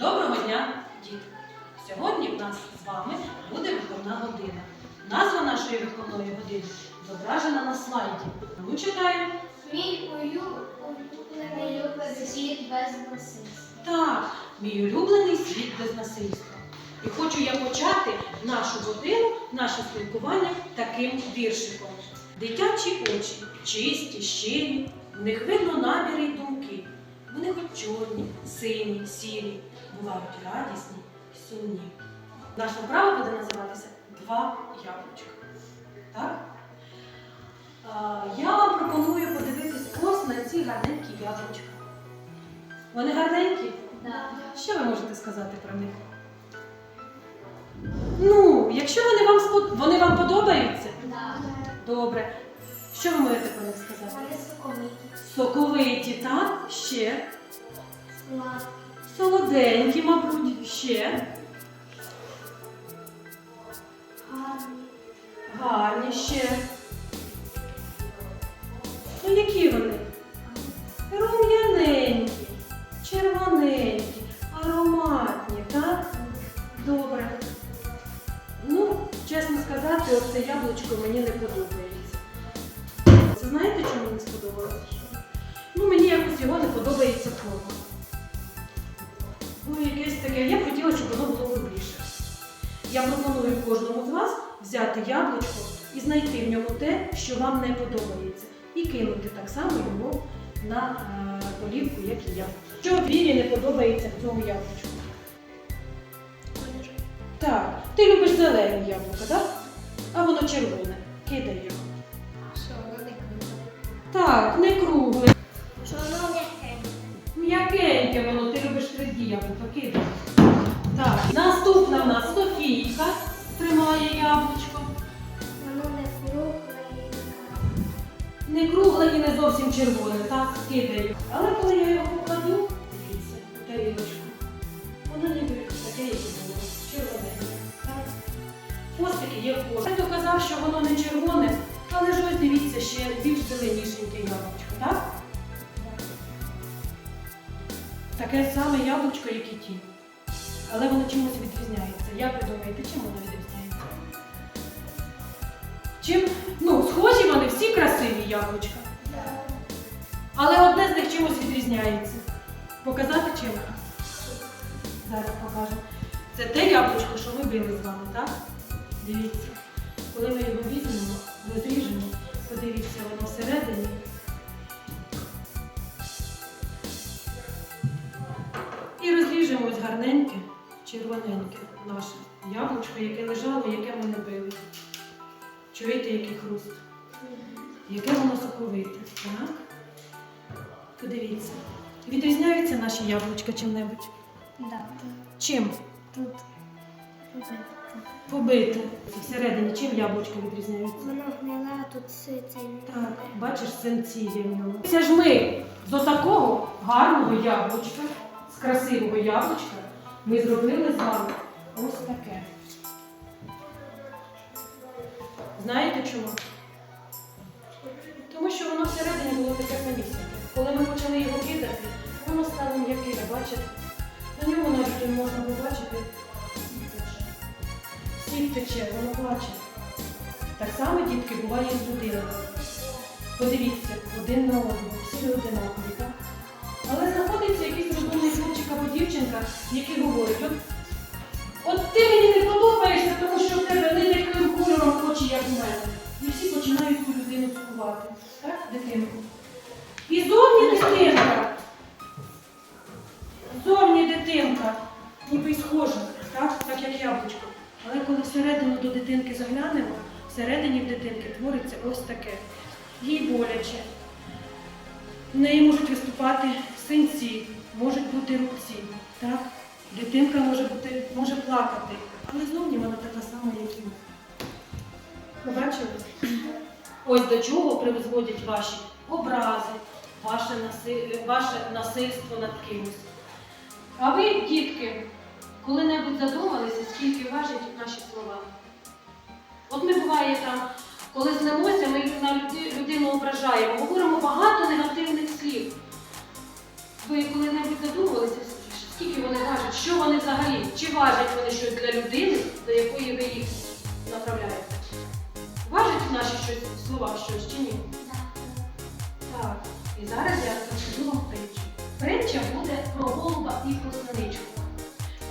Доброго дня, діти! Сьогодні в нас з вами буде виховна година. Назва нашої виховної години зображена на слайді. Ми читаємо. Мій улюблений світ без насильства. Так, мій улюблений світ без насильства. І хочу я почати нашу годину, наше спілкування таким віршиком. Дитячі очі, чисті, щирі, в них видно наміри й думки. Хоч чорні, сині, сірі, бувають радісні й сумні. Наша вправа буде називатися Два яблучка. Так? Я вам пропоную подивитись ось на ці гарненькі яблучка. Вони гарненькі? Да. Що ви можете сказати про них? Ну, якщо вони вам спод... вони вам подобаються, Да. добре. Що ви можете про них сказати? Вони соковиті. Соковиті, так? Ще. Солоденькі, мабуть, ще. Гарні. Ще. Ну, які вони? Рум'яненькі, червоненькі, ароматні, так? Добре. Ну, чесно сказати, оце яблучко мені не подобається. Це знаєте, чому не сподобалося? Його не подобається форма. Ну, якесь таке, я б хотіла, щоб воно було кругліше. Я пропоную кожному з вас взяти яблучко і знайти в ньому те, що вам не подобається, і кинути так само його на е, полівку, як і я. Що Вірі не подобається в цьому яблучку? Так, ти любиш зелені яблука, так? А воно червоне. Кидай його. Що вони круто? Так, не кругле. Що воно воно, ти любиш тверді яблука, кидай. Так, наступна в нас Софійка тримає яблучко. Воно не кругле і не Не кругле і не зовсім червоне, так, кидаю. Але коли я його покладу, дивіться, у тарілочку, воно ніби таке, як і було, червоненьке. Так? Хвостики є хвост. Хто казав, що воно не червоне, але ж ось дивіться, ще більш зеленішеньке яблучко, так? Таке саме яблучко, як і ті. Але воно чимось відрізняється. Як ви думаєте, чим воно відрізняється? Чим, ну, схожі вони всі красиві яблучка. Але одне з них чимось відрізняється. Показати чим? Зараз покажу. Це те яблучко, що ми били з вами, так? Дивіться. Коли ми його візьмемо, розріжемо, подивіться, воно всередині. Ось гарненьке, червоненьке наше яблучко, яке лежало, яке ми не били. Чуєте, який хруст? Яке воно соковите, так? Подивіться. Відрізняються наші яблучка чим-небудь? Да. Чим? Тут. Побите. Всередині чим яблучка відрізняються? Воно гниле, а тут цей. Так, бачиш, синці є в ньому. Це ж ми до такого гарного яблучка, з красивого яблучка, ми зробили з вами ось таке. Знаєте чому? Тому що воно всередині було таке самісіньке. Коли ми почали його кидати, воно стало м'яке, бачите? На ньому навіть можна побачити. сік тече. Воно плаче. Так само, дітки, буває з людиною. Подивіться, один на одного, всі одинакові, так? Але знаходиться якийсь розумний хлопчик або дівчинка, який говорить, от, от ти мені не подобаєшся, тому що в тебе не таким кольором очі, як у мене. І всі починають цю людину цькувати. Так, дитинку? І зовні дитинка. Зовні дитинка, ніби й схожа, так, так як яблучко. Але коли всередину до дитинки заглянемо, всередині в дитинки твориться ось таке. Їй боляче. В неї можуть виступати синці, можуть бути рубці. Так? Дитинка може, бути, може плакати, але зовні вона така сама, як і ми. Побачили? Ось до чого призводять ваші образи, ваше, наси... ваше насильство над кимось. А ви, дітки, коли-небудь задумалися, скільки важать наші слова? От ми буває там, коли злимося, ми на людину ображаємо, говоримо багато негативних слів. Ви коли-небудь задумувалися, Скільки вони важать? Що вони взагалі? Чи важать вони щось для людини, до якої ви їх направляєте? Важать наші щось слова щось чи ні? Так. І зараз я розкажу вам притчу. Притча буде про голуба і про синичку.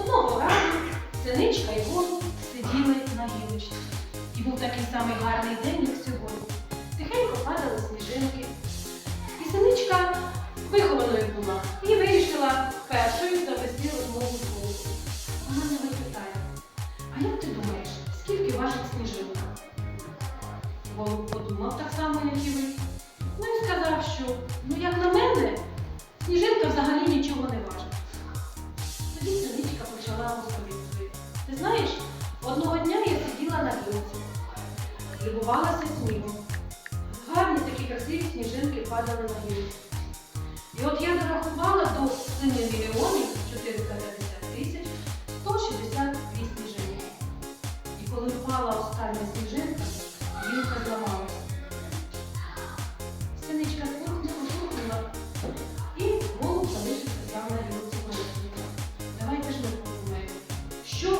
Одного разу синичка і голуб сиділи на гілочці. І був такий самий гарний день, скільки важить сніжинка? Голуб подумав так само, як і ви. Ну і сказав, що ну як на мене, сніжинка взагалі нічого не важить. Тоді синичка почала розповідь. Ти знаєш, одного дня я сиділа на гілці, любувалася снігом. Гарні такі красиві сніжинки падали на гілці. І от я зарахувала до 7 мільйонів 450 тисяч 162 сніжинки. І коли впала остання сніжинка, гілка зламалася. Синичка не послухала і голуб залишився сам на гілці голубника. Давайте ж ми подумаємо, що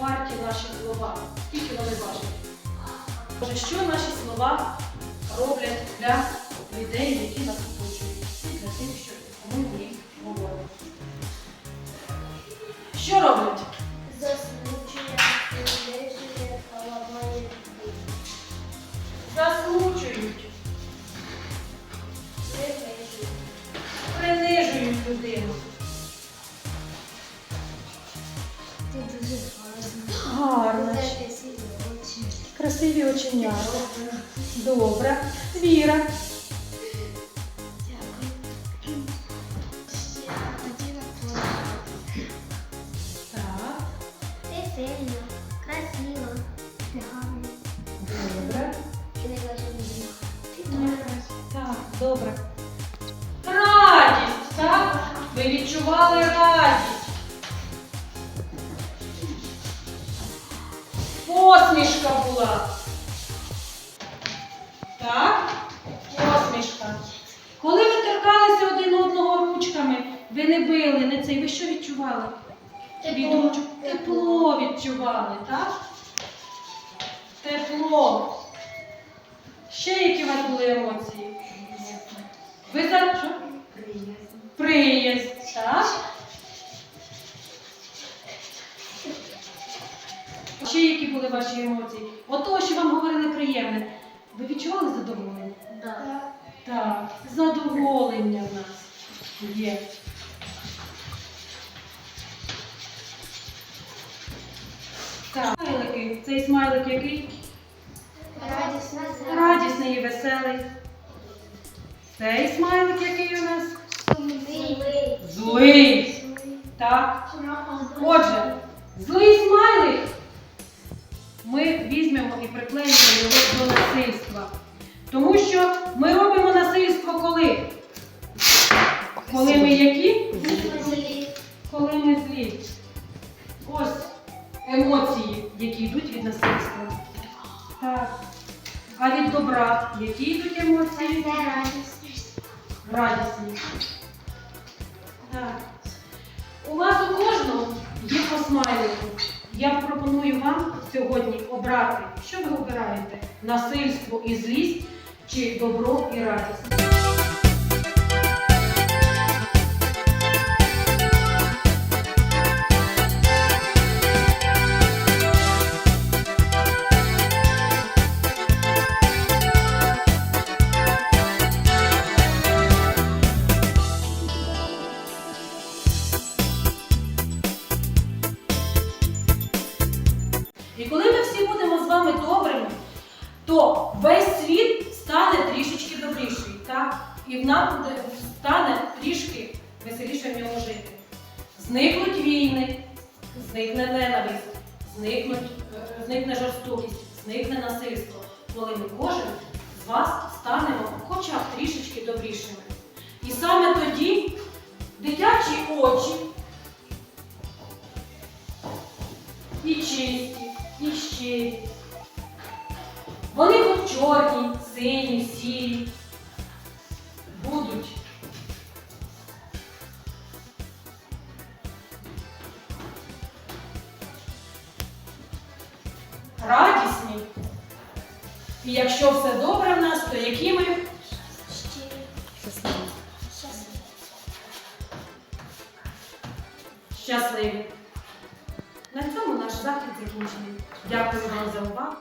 варті наші слова, скільки вони важать. Що наші слова роблять для людей, які нас Добре. Віра. Дякую. Ще хотіла powiedzieć. Так. Ти сильна. Добре. Так, добре. Радість, так? Ви відчували радість. Посмішка була. Так? Посмішка. Коли ви торкалися один одного ручками, ви не били, не цей, ви що відчували? Від ручок тепло відчували, так? Тепло. Ще які у вас були емоції? Ви за що? Приязнь, так? Ще які були ваші емоції? От того, що вам говорили приємне. Ви відчували задоволення? Да. Так, задоволення в нас є. Так, смайлики. Цей смайлик який? Радісна Радісний і веселий. Цей смайлик який у нас? Сумний. Злий. Так. Отже, злий смайлик ми візьмемо і приклеїмо його до насильства. Тому що ми робимо насильство коли? Коли ми які? Коли ми злі. Ось емоції, які йдуть від насильства. Так. А від добра, які йдуть емоції? радісність. Радісні. Так. У вас у кожного є по смайлику. Я пропоную вам сьогодні обрати, що ви обираєте? Насильство і злість чи добро і радість. Зникне ненависть, зникнуть, е, зникне жорстокість, зникне насильство, коли ми кожен з вас станемо хоча б трішечки добрішими. І саме тоді дитячі очі і чисті, і щирі. Вони хоч чорні, сині, сірі, якщо все добре в нас, то які ми? Щасливі. Щасливі. На цьому наш захід закінчений. Дякую вам за увагу.